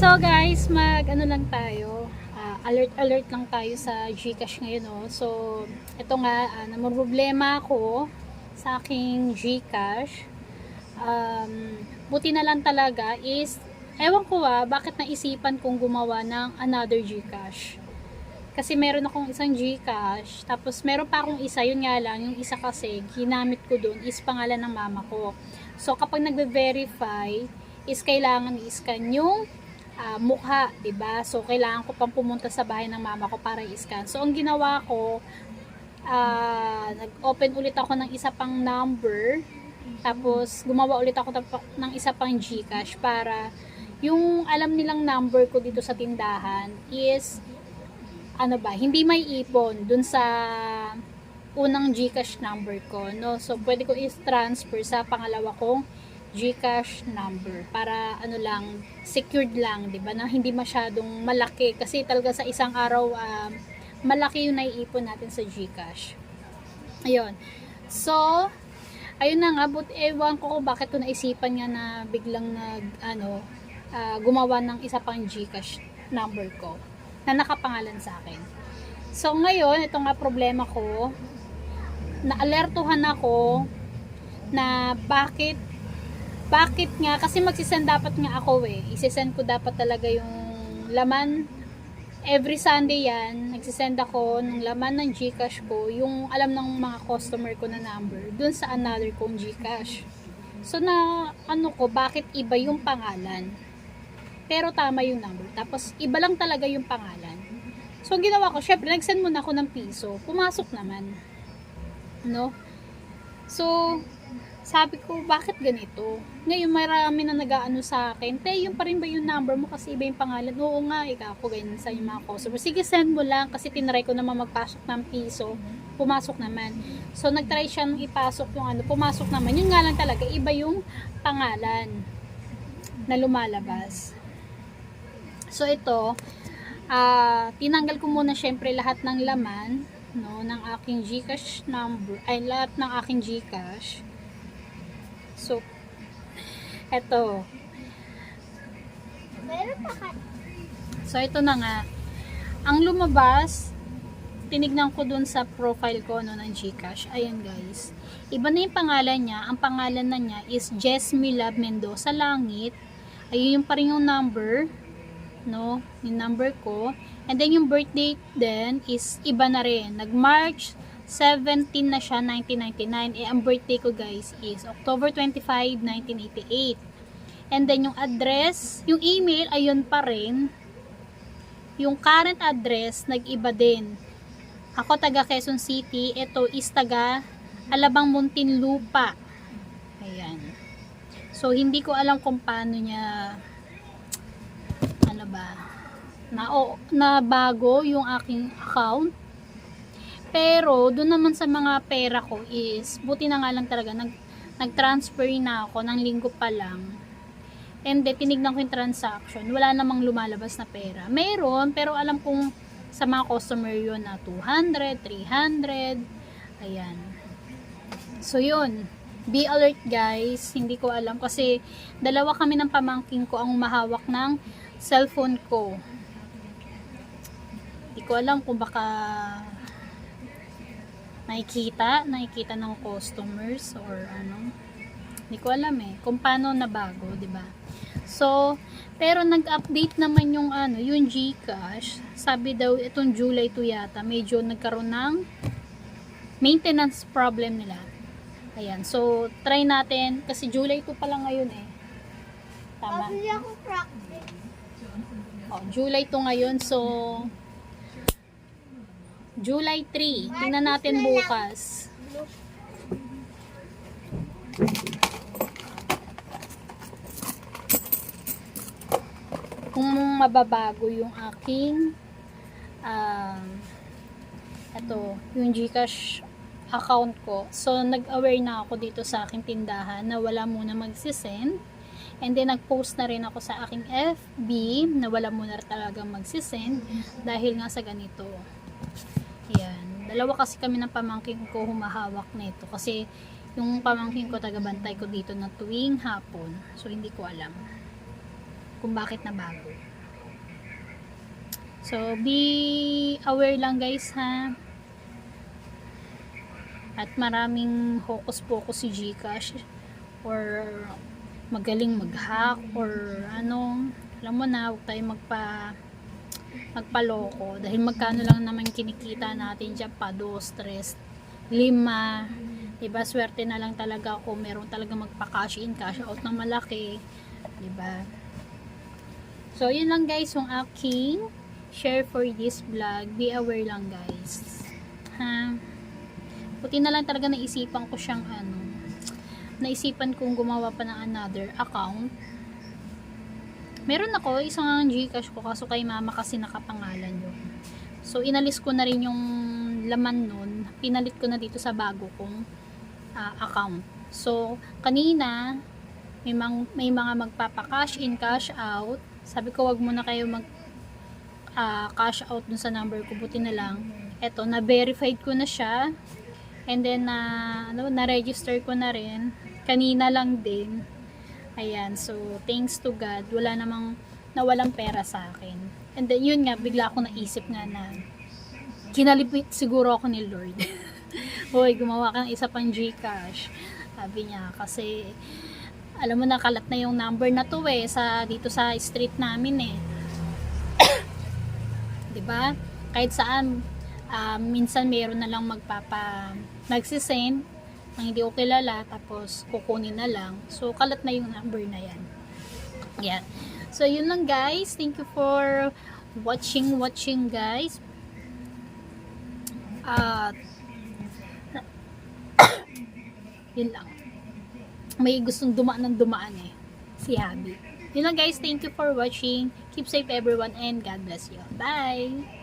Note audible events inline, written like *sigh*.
So guys, mag ano lang tayo, ah, alert alert lang tayo sa GCash ngayon oh. So, ito nga uh, namang problema ako sa aking GCash. Um, buti na lang talaga is ewan ko ah, bakit naisipan kong gumawa ng another GCash. Kasi meron akong isang GCash, tapos meron pa akong isa, yun nga lang, yung isa kasi, ginamit ko dun is pangalan ng mama ko. So, kapag nagbe-verify, is kailangan i-scan yung ah, mukha, 'di ba? So kailangan ko pang pumunta sa bahay ng mama ko para i-scan. So ang ginawa ko ah, nag-open ulit ako ng isa pang number. Tapos gumawa ulit ako ng isa pang GCash para yung alam nilang number ko dito sa tindahan is ano ba, hindi may ipon dun sa unang GCash number ko, no? So, pwede ko is-transfer sa pangalawa kong GCash number para ano lang secured lang 'di ba na hindi masyadong malaki kasi talaga sa isang araw um, malaki yung naiipon natin sa GCash. Ayun. So ayun na nga but ewan ko kung bakit ko naisipan nga na biglang nag ano ah, gumawa ng isa pang GCash number ko na nakapangalan sa akin. So ngayon ito nga problema ko na-alertuhan ako na bakit bakit nga? Kasi magsisend dapat nga ako eh. Isisend ko dapat talaga yung laman. Every Sunday yan, nagsisend ako ng laman ng Gcash ko, yung alam ng mga customer ko na number, dun sa another kong Gcash. So na, ano ko, bakit iba yung pangalan? Pero tama yung number. Tapos, iba lang talaga yung pangalan. So, ang ginawa ko, syempre, nag-send muna ako ng piso. Pumasok naman. No? So, sabi ko, bakit ganito? Ngayon, marami na nag-ano sa akin, te, yung pa rin ba yung number mo kasi iba yung pangalan? Oo nga, ikaw ako, ganyan sa yung mga customer. Sige, send mo lang kasi tinry ko naman magpasok ng piso. Pumasok naman. So, nagtry siya nung ipasok yung ano, pumasok naman. Yun nga lang talaga, iba yung pangalan na lumalabas. So, ito, ah tinanggal ko muna syempre lahat ng laman no ng aking GCash number ay lahat ng aking GCash So, eto. Meron pa ka. So, ito na nga. Ang lumabas, tinignan ko dun sa profile ko no, ng Gcash. Ayan guys. Iba na yung pangalan niya. Ang pangalan na niya is Jesmy Lab Mendoza Langit. Ayun yung pa rin yung number. No? Yung number ko. And then yung birthday din is iba na rin. Nag-March 17 na siya, 1999. Eh, ang birthday ko guys is October 25, 1988. And then yung address, yung email, ayun pa rin. Yung current address, nag-iba din. Ako taga Quezon City, ito is taga Alabang Muntinlupa. Ayan. So, hindi ko alam kung paano niya ano ba na, o, na bago yung aking account pero, doon naman sa mga pera ko is, buti na nga lang talaga, nag, nag-transfer na ako ng linggo pa lang. And then, tinignan ko yung transaction. Wala namang lumalabas na pera. Meron, pero alam kong sa mga customer yun na 200, 300. Ayan. So, yun. Be alert guys. Hindi ko alam kasi dalawa kami ng pamangking ko ang umahawak ng cellphone ko. Hindi ko alam kung baka nakikita, nakikita ng customers or ano. Hindi ko alam eh kung paano nabago, 'di ba? So, pero nag-update naman yung ano, yung GCash. Sabi daw itong July 2 yata, medyo nagkaroon ng maintenance problem nila. Ayan. So, try natin kasi July 2 pa lang ngayon eh. Tama. Pabili ako practice. Oh, July 2 ngayon. So, July 3. Tingnan natin bukas. Kung mababago yung aking um, ito, yung Gcash account ko. So, nag-aware na ako dito sa aking tindahan na wala muna magsisend. And then, nag-post na rin ako sa aking FB na wala muna talaga magsisend dahil nga sa ganito. Yan. Dalawa kasi kami ng pamangking ko humahawak nito kasi yung pamangking ko taga-bantay ko dito na tuwing hapon. So, hindi ko alam. kung bakit na bago. So, be aware lang guys ha. At maraming hocus-pocus si Gcash or magaling mag-hack or ano, alam mo na, huwag tayo magpa magpaloko. Dahil magkano lang naman kinikita natin dyan pa, 2, 3, 5 diba, swerte na lang talaga kung meron talaga magpa-cash in, cash out ng malaki. Diba? So yun lang guys yung aking share for this vlog. Be aware lang guys. Ha? Buti na lang talaga naisipan ko siyang ano, naisipan kong gumawa pa ng another account. Meron ako, isang Gcash ko, kaso kay mama kasi nakapangalan yun. So, inalis ko na rin yung laman nun, pinalit ko na dito sa bago kong ah, account. So, kanina, may, mang, may mga magpapa-cash in, cash out. Sabi ko, wag muna kayo mag ah, cash out dun sa number ko. Buti na lang. Eto, na-verified ko na siya. And then, na, ano, na-register ko na rin. Kanina lang din. Ayan, so, thanks to God, wala namang nawalang pera sa akin. And then, yun nga, bigla ako naisip nga na kinalipit siguro ako ni Lord. *laughs* Hoy, gumawa ka ng isa pang Gcash. Sabi niya, kasi alam mo na, kalat na yung number na to eh, sa, dito sa street namin eh. *coughs* 'di ba? Kahit saan um, minsan meron na lang magpapa magsisend ng hindi ko kilala tapos kukunin na lang. So kalat na yung number na 'yan. Yan. So yun lang guys. Thank you for watching watching guys. At *coughs* yun lang. May gustong dumaan ng dumaan eh. Si Habi. Yun lang guys. Thank you for watching. Keep safe everyone and God bless you. Bye!